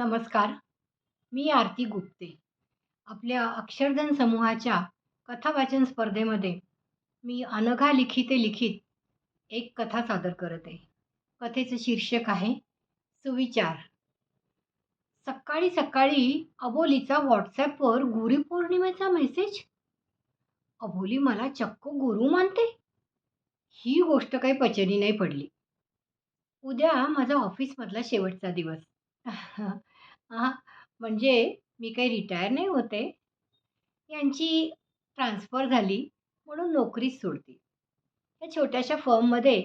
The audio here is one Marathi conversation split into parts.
नमस्कार. मी आरती गुप्ते. आपल्या अक्षरधन समूहाच्या कथावाचन स्पर्धेमध्ये मी अनघा लिखिते लिखित एक कथा सादर करत आहे. कथेचं शीर्षक आहे सुविचार. सकाळी सकाळी अबोलीचा व्हॉट्सॲपवर गुरुपौर्णिमेचा मेसेज अबोली मला चक्क गुरु मानते. ही गोष्ट काही पचनी नाही पडली. उद्या माझा ऑफिसमधला शेवटचा दिवस. हां म्हणजे मी काही रिटायर नाही होते. यांची ट्रान्सफर झाली म्हणून नोकरीच सोडते. या छोट्याशा फर्ममध्ये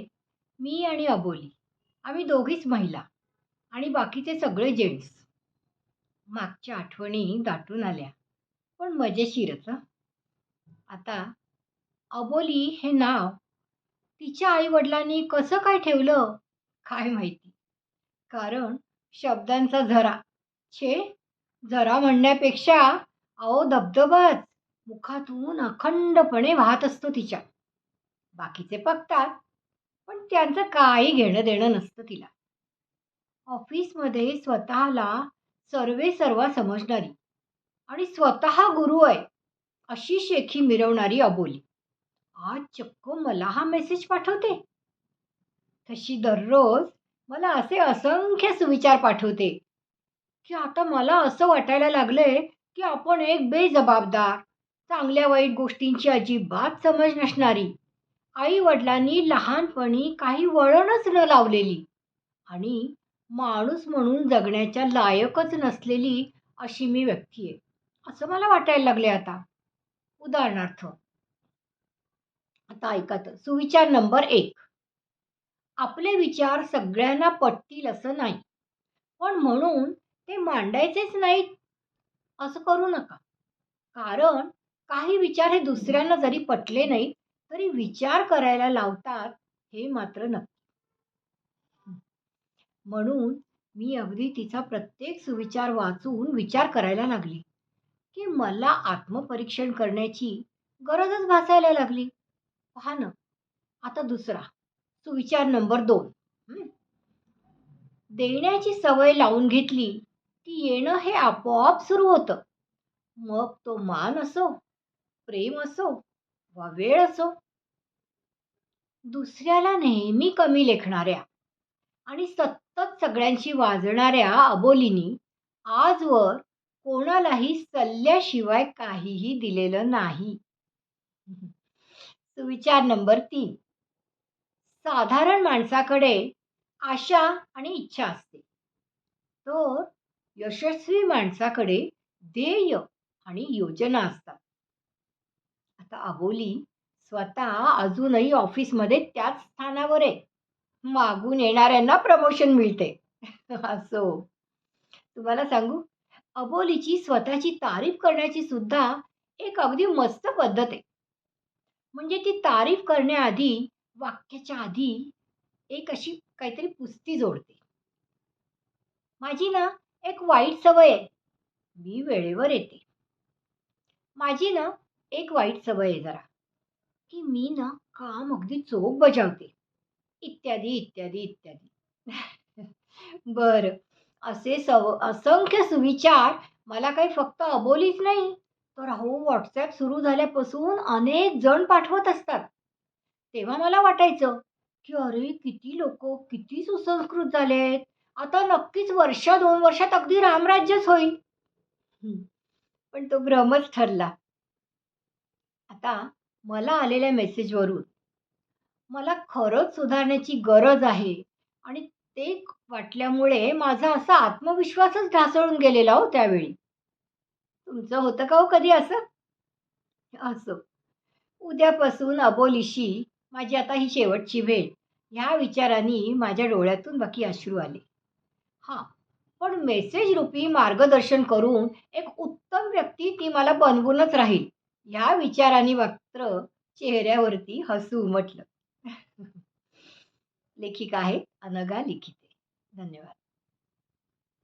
मी आणि अबोली आम्ही दोघीच महिला आणि बाकीचे सगळे जेंट्स मागच्या आठवणी दाटून आल्या पण मजेशीरच आता अबोली हे नाव तिच्या आईवडिलांनी कसं काय ठेवलं काय माहिती. कारण शब्दांचा झरा छे. जरा म्हणण्यापेक्षा अहो धबधबाच मुखातून अखंडपणे वाहत असतो तिच्या. बाकीचे बघतात पण त्यांचं काही घेणं देणं नसतं तिला. ऑफिसमध्ये स्वतःला सर्वे सर्वा समजणारी आणि स्वतः गुरु आहे अशी शेखी मिरवणारी अबोली. आज चक्क मला हा मेसेज पाठवते. तशी दररोज मला असे असंख्य सुविचार पाठवते. की आता मला असं वाटायला लागलंय की आपण एक बेजबाबदार चांगल्या वाईट गोष्टींची अजिबात समज नसणारी आई वडिलांनी लहानपणी काही वळणच न लावलेली आणि माणूस म्हणून जगण्याच्या लायकच नसलेली अशी मी व्यक्ती आहे. असं मला वाटायला लागले आता. उदाहरणार्थ आता ऐकत सुविचार नंबर एक. आपले विचार सगळ्यांना पटतील असं नाही. पण म्हणून ते मांडायचेच नाहीत. असं करू नका. कारण काही विचार हे दुसऱ्यांना जरी पटले नाही तरी विचार करायला लावतात हे मात्र नक्की. म्हणून मी अगदी तिचा प्रत्येक सुविचार वाचून विचार करायला लागली. की मला आत्मपरीक्षण करण्याची गरजच भासायला लागली. पहा ना आता दुसरा सुविचार नंबर दोन. देण्याची सवय लावून घेतली की येणं हे आपोआप सुरू होतं. मग तो मान असो प्रेम असो वा वेळ असो दुसऱ्याला नेहमी कमी लेखणाऱ्या आणि सतत सगळ्यांशी वाजणाऱ्या अबोलीनी आजवर कोणालाही सल्ल्याशिवाय काहीही दिलेलं नाही. सुविचार नंबर तीन. साधारण माणसाकडे आशा आणि इच्छा असते. तर यशस्वी माणसाकडे ध्येय आणि योजना असतात. आता अबोली स्वतः अजूनही ऑफिसमध्ये त्याच स्थानावर आहे. मागून येणाऱ्यांना प्रमोशन मिळते. असो. तुम्हाला सांगू अबोलीची स्वतःची तारीफ करण्याची सुद्धा एक अगदी मस्त पद्धत आहे. म्हणजे ती तारीफ करण्याआधी वाक्याच्या आधी एक अशी काहीतरी पुस्ती जोडते. माझी ना एक वाईट सवय आहे. मी वेळेवर येते. माझी ना एक वाईट सवय आहे जरा. की मी ना काम अगदी चोख बजावते. इत्यादी इत्यादी इत्यादी. बरं. असे सव असंख्य सुविचार मला काही फक्त अबोलीच नाही. तर अहो व्हॉट्सॲप सुरू झाल्यापासून अनेक जण पाठवत असतात. तेव्हा मला वाटायचं की अरे किती लोक किती सुसंस्कृत झाले आहेत आता नक्कीच वर्ष दोन वर्षात अगदी रामराज्यच होईल. पण तो भ्रमच ठरला. आता मला आलेल्या मेसेजवरून मला खरंच सुधारण्याची गरज आहे आणि ते वाटल्यामुळे माझा असा आत्मविश्वासच ढासळून गेलेला हो त्यावेळी. तुमचं होतं का हो कधी असं? असं. उद्यापासून अबोलीशी माझी आता ही शेवटची भेट. ह्या विचारांनी माझ्या डोळ्यातून बाकी अश्रू आले. हां. पण मेसेज रूपी मार्गदर्शन करून एक उत्तम व्यक्ती ती मला बनवूनच राहील. ह्या विचाराने मात्र चेहऱ्यावरती हसू उमटलं. लेखिका आहेत अनगा लिखिते. धन्यवाद.